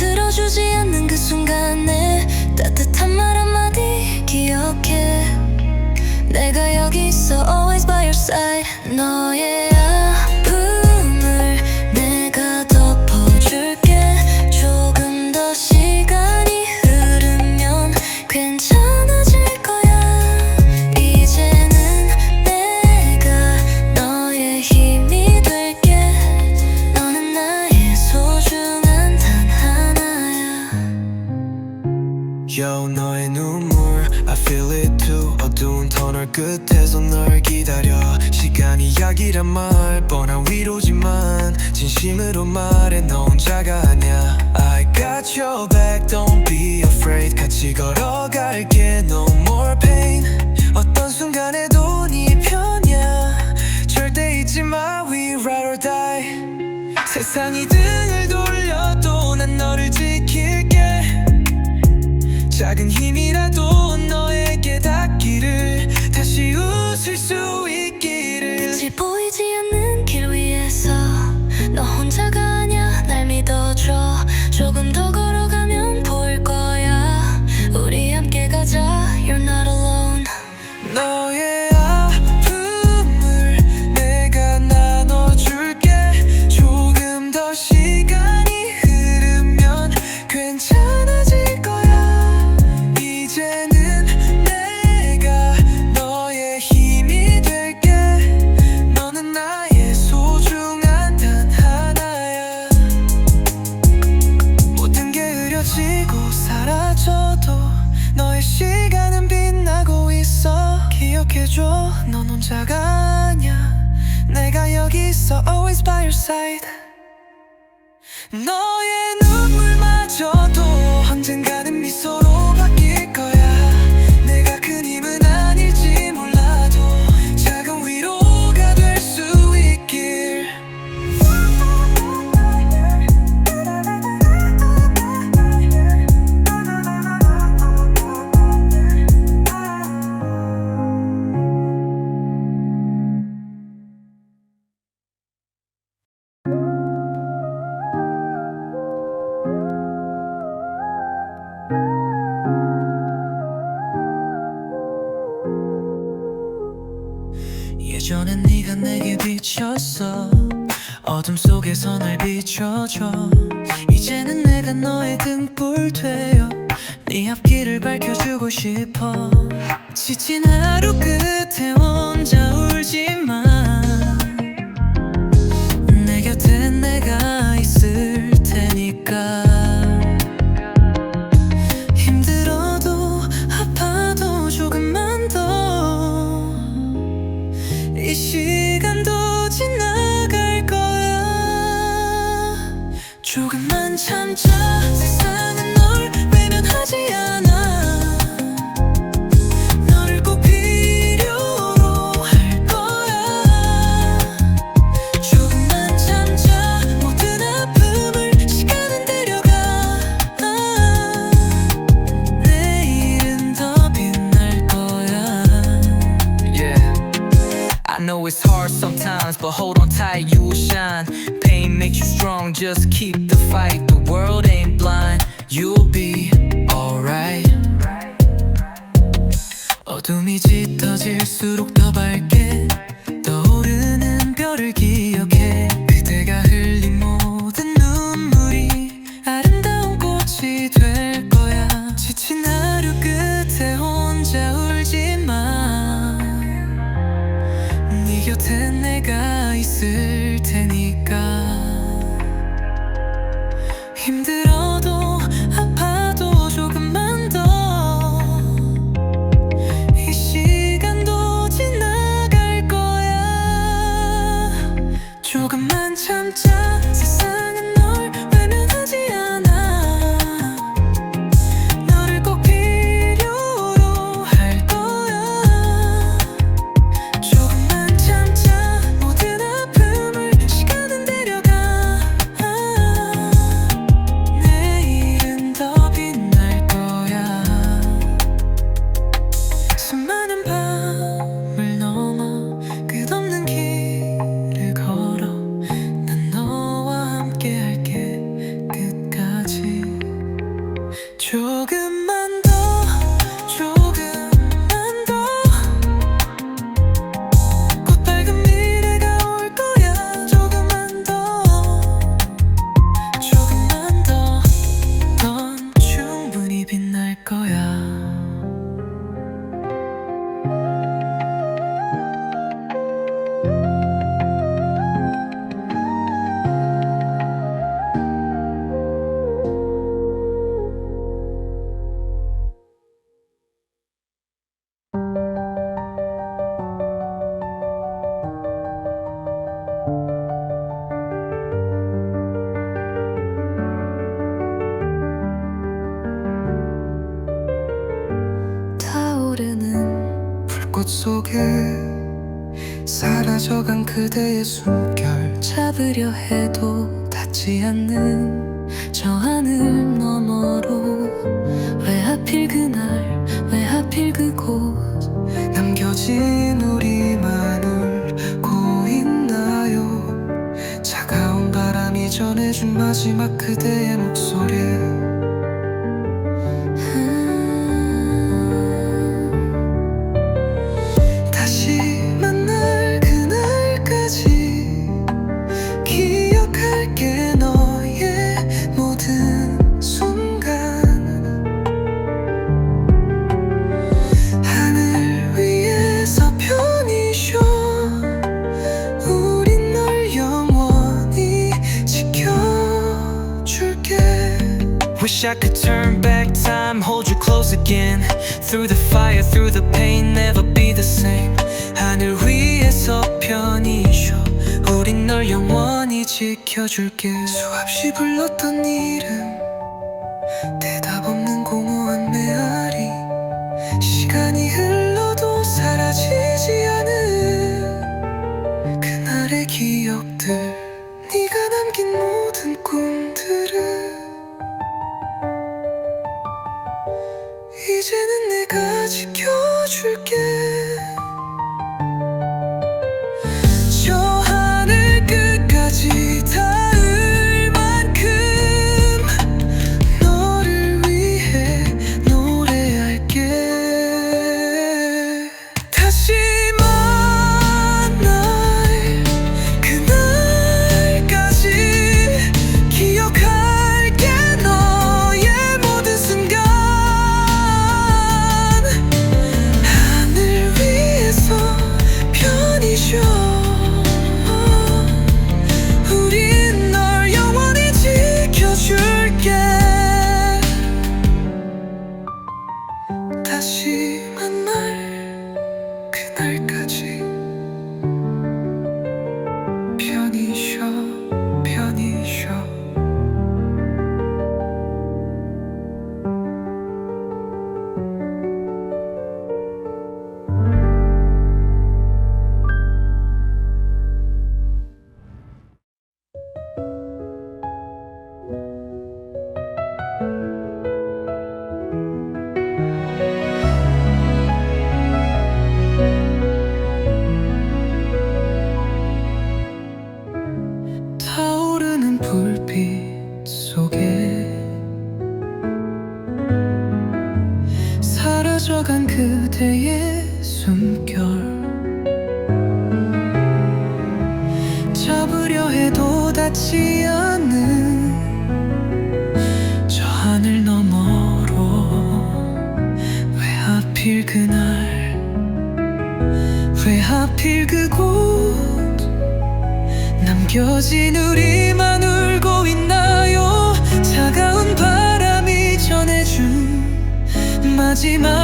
들어주지 않는 그 순간에 따뜻한 말 한마디 기억해. 내가 여기 있어 always by your side. 너의 진심으로 말해 너 혼자가 아니야. I got your back don't be afraid. 같이 걸어갈게. 비춰줘. 이제는 내가 너의 등불 되어 네 앞길을 밝혀주고 싶어. 지친 하루 I know it's hard sometimes, but hold on tight, you will shine. Pain makes you strong, just keep the fight. The world ain't blind, you'll be alright. 어둠이 짙어질수록 더 밝게 떠오르는 별을 조금 속에 사라져간 그대의 숨결. 잡으려 해도 닿지 않는 저 하늘 너머로. 왜 하필 그날 왜 하필 그곳? 남겨진 우리만을 고있나요? 차가운 바람이 전해준 마지막 그대의 목소리. I could turn back time, hold you close again. Through the fire, through the pain, never be the same. 하늘 위에서 편히 쉬어. 우린 널 영원히 지켜줄게. 수없이 불렀던 이름. dreamer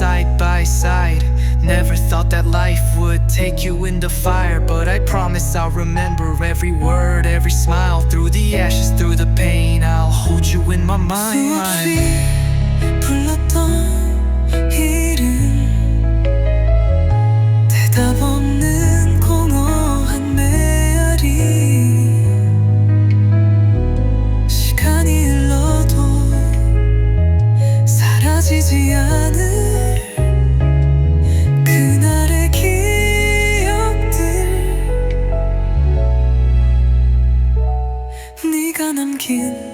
side by side. Never thought that life would take you into fire But I promise I'll remember every word, every smile Through the ashes, through the pain, I'll hold you in my mind. skin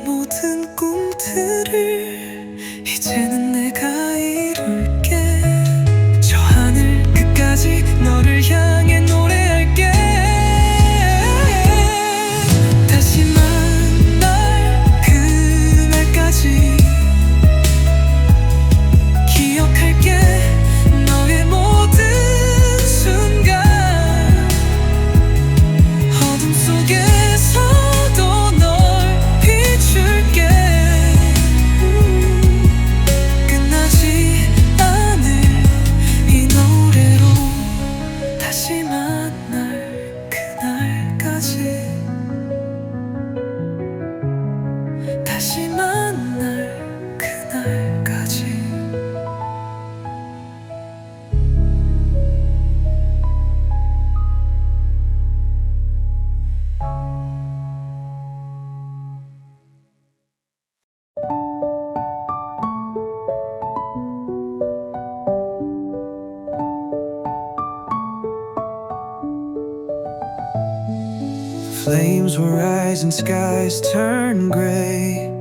Rise and skies turn gray.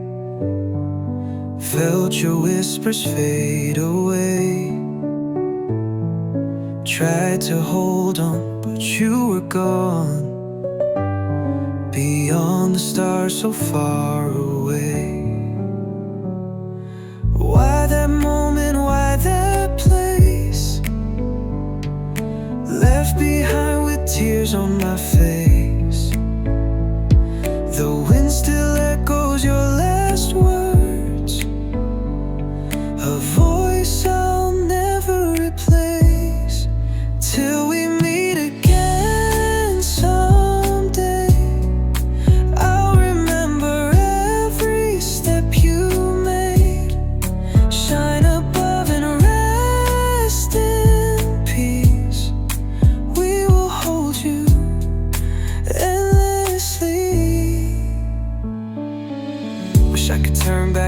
Felt your whispers fade away. Tried to hold on, but you were gone. Beyond the stars, so far away. Why that moment? Why that place? Left behind with tears on my face.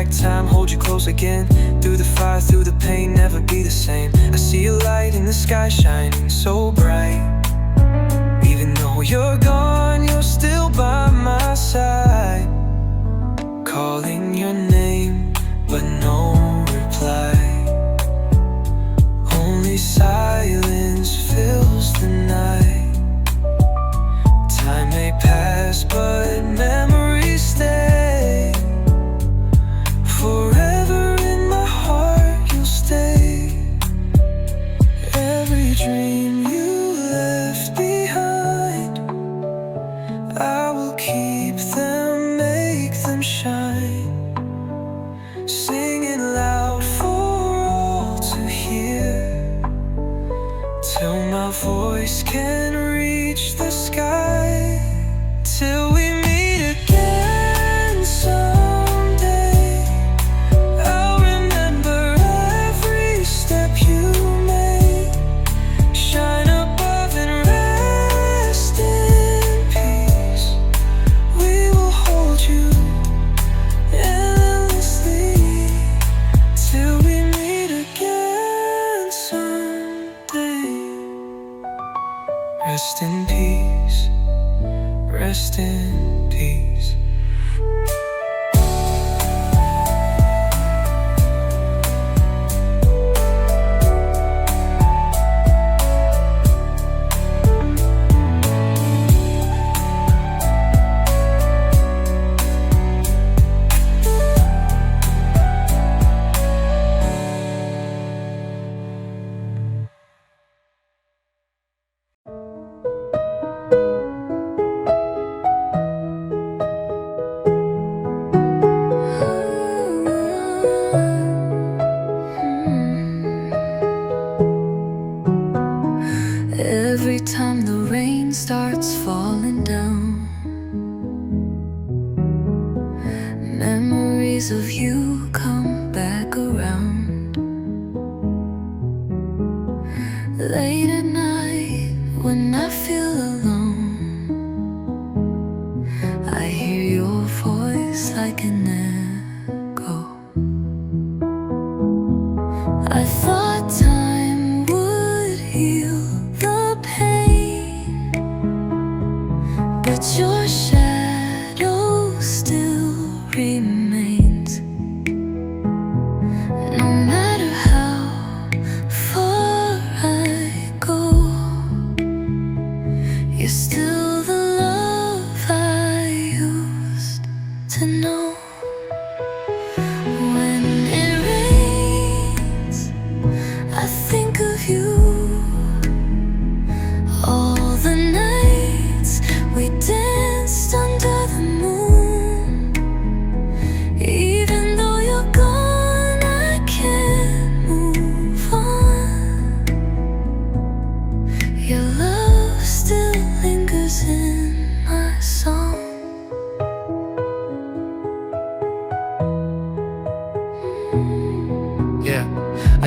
Back time, hold you close again. Through the fire, through the pain, never be the same. I see a light in the sky shining so bright. Even though you're gone, you're still by my side. Calling your name, but no reply. Only silence fills the night. Time may pass, but memories stay. Rest in peace. Rest in peace.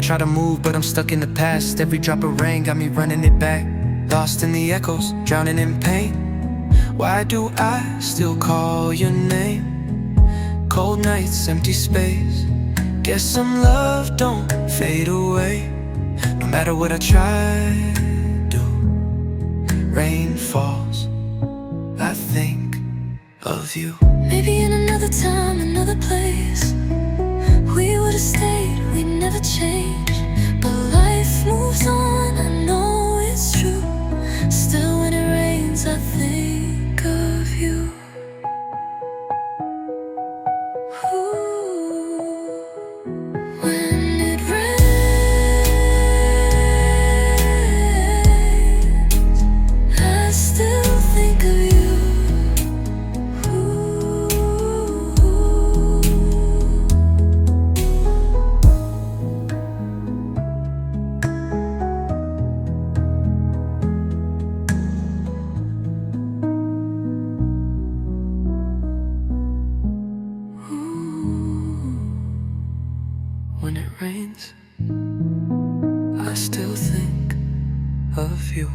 I try to move, but I'm stuck in the past. Every drop of rain got me running it back. Lost in the echoes, drowning in pain. Why do I still call your name? Cold nights, empty space. Guess some love don't fade away. No matter what I try do, rain falls. I think of you. Maybe in another time, another place, we would have stayed never change, but life moves on. I still think of you.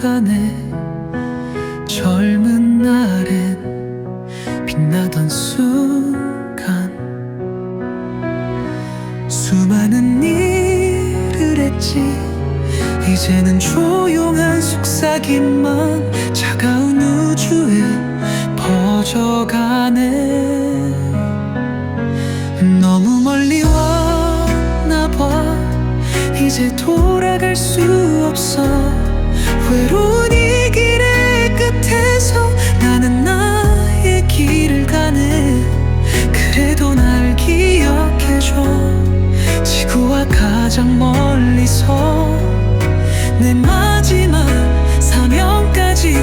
가네. 거기서 내 마지막 사명까지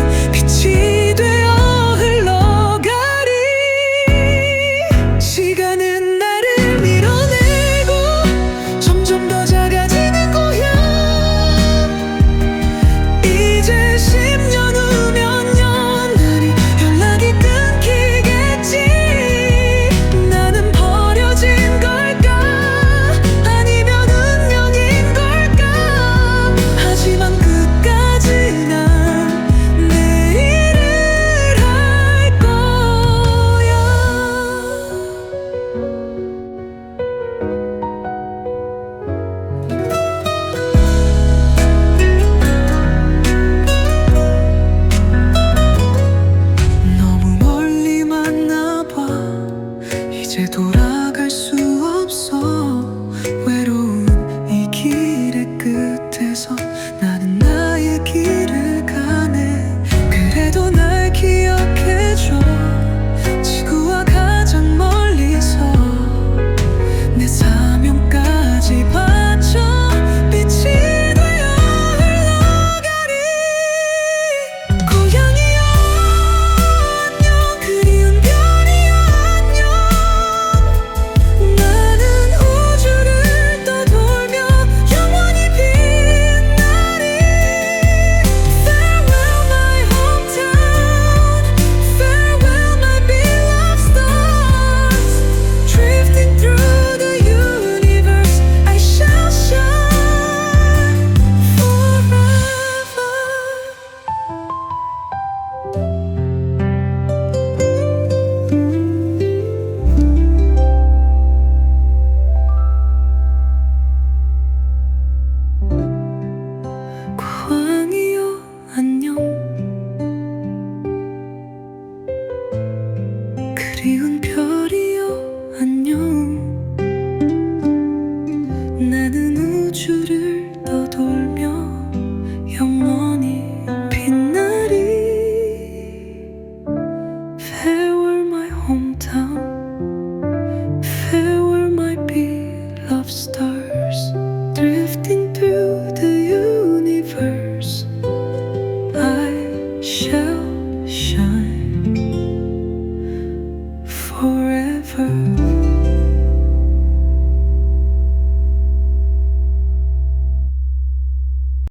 비운표